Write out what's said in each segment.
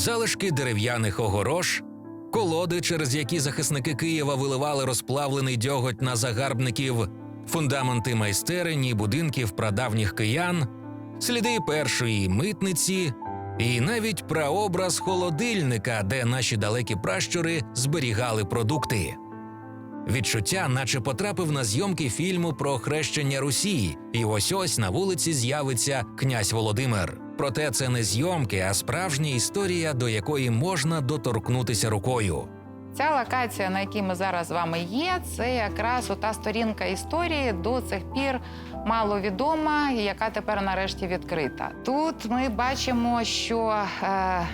залишки дерев'яних огорож, колоди, через які захисники Києва виливали розплавлений дьоготь на загарбників, фундаменти майстерень будинків прадавніх киян, сліди першої митниці і навіть прообраз холодильника, де наші далекі пращури зберігали продукти. Відчуття, наче потрапив на зйомки фільму про хрещення Русі, і ось ось на вулиці з'явиться князь Володимир. Проте це не зйомки, а справжня історія, до якої можна доторкнутися рукою. Ця локація, на якій ми зараз з вами є, це якраз та сторінка історії до цих пір маловідома, яка тепер нарешті відкрита. Тут ми бачимо, що е,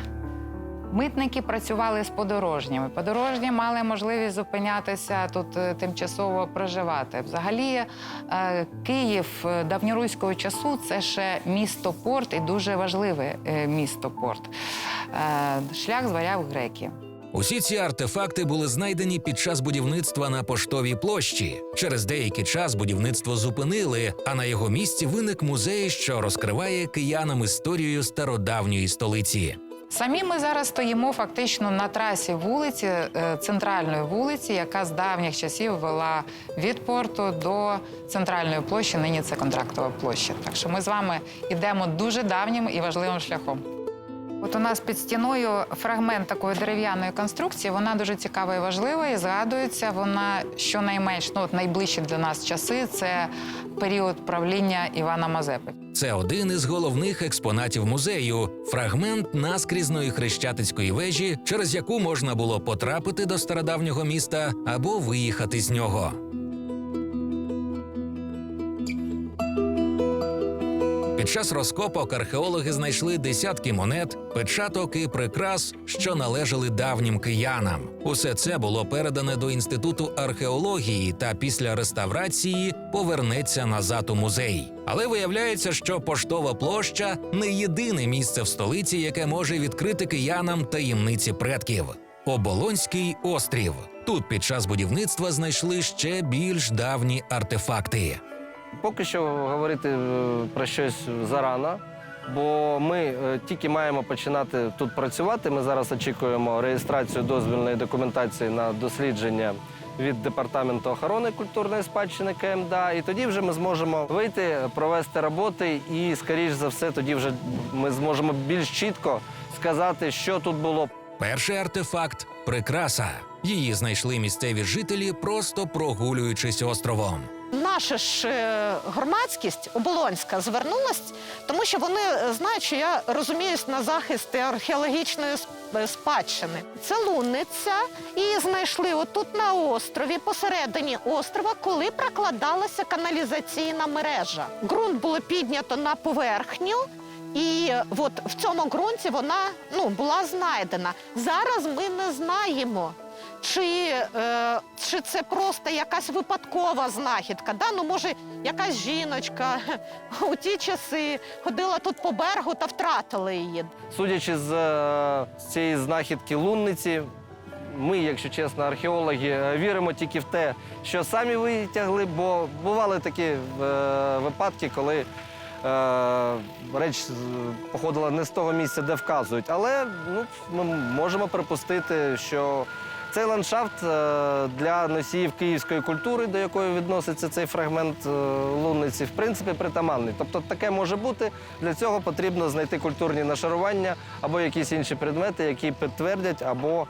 митники працювали з подорожніми. Подорожні мали можливість зупинятися тут е, тимчасово проживати. Взагалі, е, Київ е, давньоруського часу це ще місто порт і дуже важливе місто порт. Е, шлях зваряв греки. Усі ці артефакти були знайдені під час будівництва на поштовій площі. Через деякий час будівництво зупинили, а на його місці виник музей, що розкриває киянам історію стародавньої столиці. Самі ми зараз стоїмо фактично на трасі вулиці, е, центральної вулиці, яка з давніх часів вела від порту до центральної площі. Нині це контрактова площа. Так що ми з вами йдемо дуже давнім і важливим шляхом. От у нас під стіною фрагмент такої дерев'яної конструкції. Вона дуже цікава і важлива. І згадується вона щонайменш ну, от найближчі для нас часи. Це період правління Івана Мазепи. Це один із головних експонатів музею фрагмент наскрізної хрещатицької вежі, через яку можна було потрапити до стародавнього міста або виїхати з нього. Під час розкопок археологи знайшли десятки монет, печаток і прикрас, що належали давнім киянам. Усе це було передане до інституту археології та після реставрації повернеться назад у музей. Але виявляється, що поштова площа не єдине місце в столиці, яке може відкрити киянам таємниці предків. Оболонський острів. Тут під час будівництва знайшли ще більш давні артефакти. Поки що говорити е, про щось зарано, бо ми е, тільки маємо починати тут працювати. Ми зараз очікуємо реєстрацію дозвільної документації на дослідження від департаменту охорони культурної спадщини КМДА. І тоді вже ми зможемо вийти, провести роботи, і, скоріш за все, тоді вже ми зможемо більш чітко сказати, що тут було. Перший артефакт прикраса. Її знайшли місцеві жителі, просто прогулюючись островом. Наша ж е, громадськість оболонська звернулась, тому що вони е, знають, що я розуміюсь на захист археологічної е, спадщини. Це лунниця, і знайшли отут на острові, посередині острова, коли прокладалася каналізаційна мережа. Ґрунт було піднято на поверхню. І от в цьому ґрунті вона ну, була знайдена. Зараз ми не знаємо, чи, е, чи це просто якась випадкова знахідка. Да? Ну, може, якась жіночка у ті часи ходила тут по берегу та втратила її. Судячи з, е, з цієї знахідки лунниці, ми, якщо чесно, археологи, е, віримо тільки в те, що самі витягли, бо бували такі е, випадки, коли е, реч походила не з того місця, де вказують. Але ну, ми можемо припустити, що цей ландшафт е, для носіїв київської культури, до якої відноситься цей фрагмент е, лунниці, в принципі, притаманний. Тобто таке може бути. Для цього потрібно знайти культурні нашарування або якісь інші предмети, які підтвердять або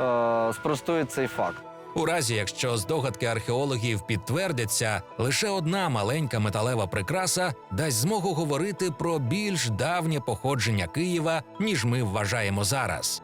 е, спростують цей факт. У разі, якщо здогадки археологів підтвердяться, лише одна маленька металева прикраса дасть змогу говорити про більш давнє походження Києва, ніж ми вважаємо зараз.